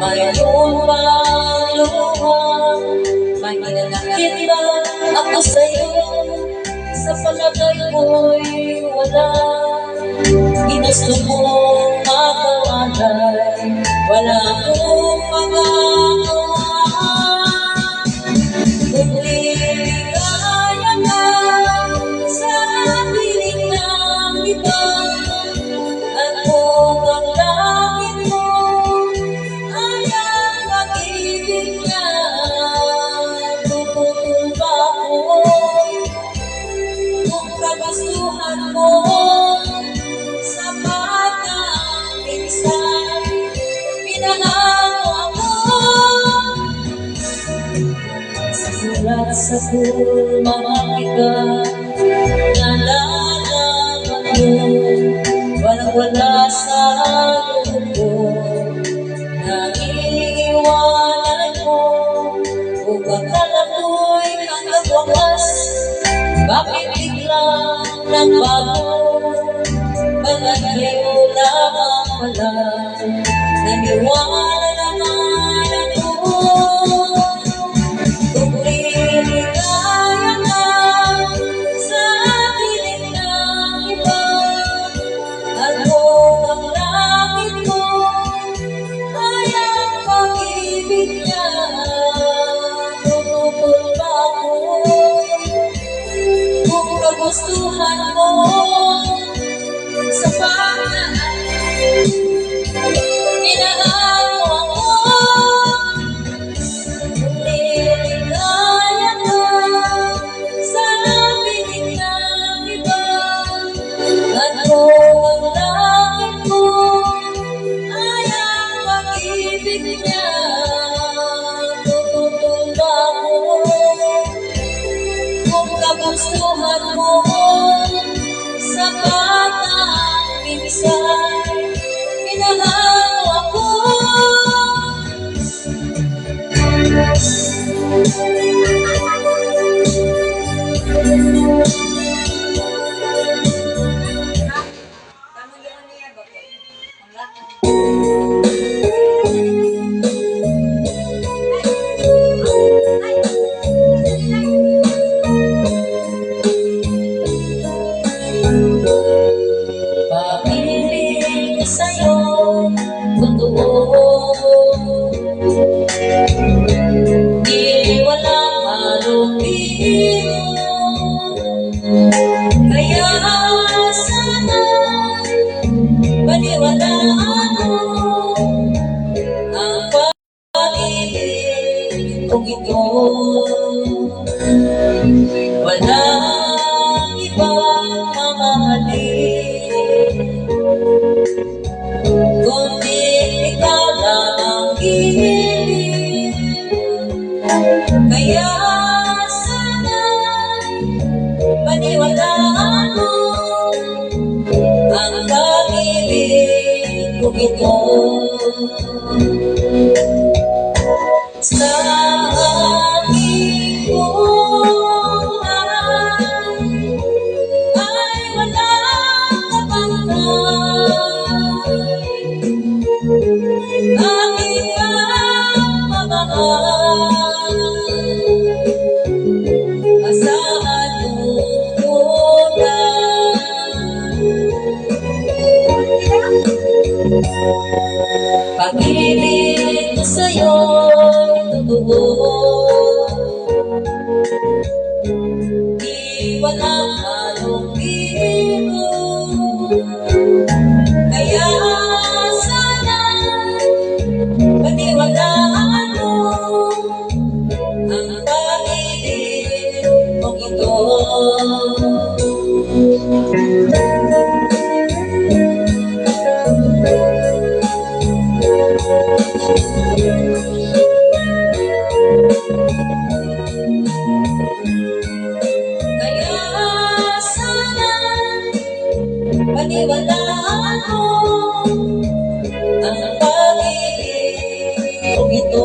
Mayroon bang luha May hinanakit ba ako sa'yo Sa palagay ko'y wala Ginusto mong makawalay Wala akong magagawa kagustuhan mo sa batang minsan. Minahalo ako. Sa sulat sa pulmamangga nalalaman mo walang wala nagbago Malalayo lamang pala Naniwala naman ako Kung liligaya ka Sa piling ng iba ang langit mo ay ang pag-ibig kagustuhan mo Pag-ibig Walang ibang mamahalin. Kundi ikaw lang ang hiling Kaya sana Paniwalaan mo Ang pag-ibig ito Pag-ibig ko sa'yo'y totoo mo Ang halong biro Kaya sana Paniwalaan mo Ang pag-ibig mong ito paniwalaan mo ang pag-ibig ito.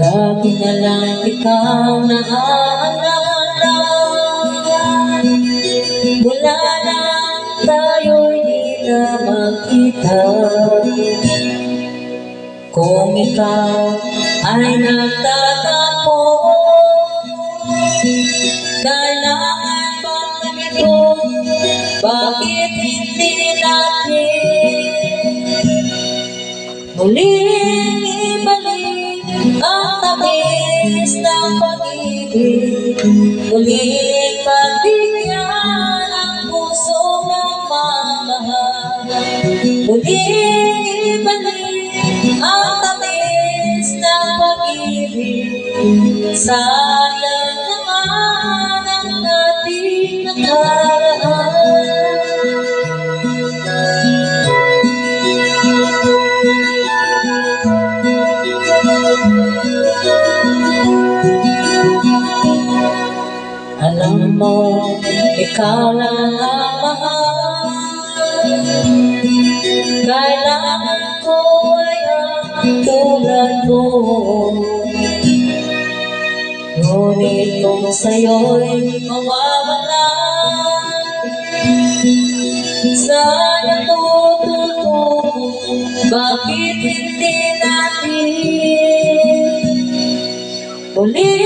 Lagi na lang ikaw naaalala Wala lang tayo'y di na magkita Kung ikaw ay nagtatapo Kailangan ba ganito? Bakit hindi natin Muling ibalik ang tamis ng pag-ibig. Muling mo, ikaw lang ang mahal. Kailangan ko ay ang tulad mo. Ngunit kung sa'yo'y mawawala Saan natututo Bakit hindi natin? Muling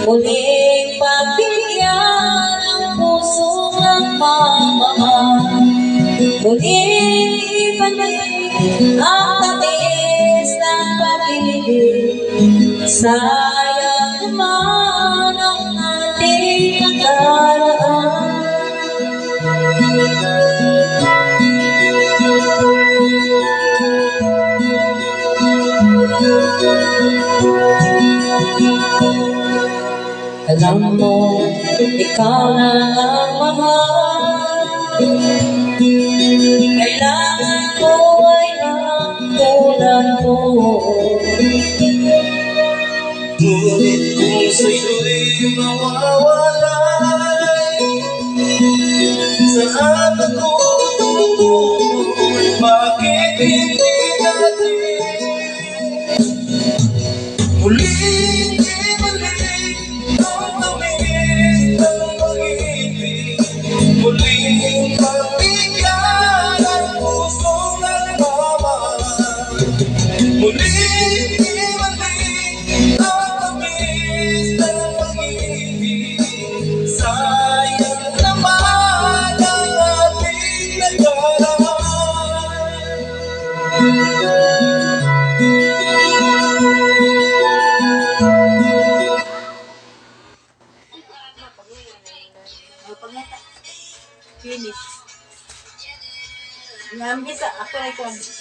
Muling pagbigyan ang puso ng mamahal Muling ibalik ang tamis ng pag-ibig Sayang naman ang ating nakaraan Alam mo, ikaw na ang mahal. Kailangan ko ay ang tulad mo. Ngunit kung sa'yo'y mawawalay Saan ako Assalamualaikum.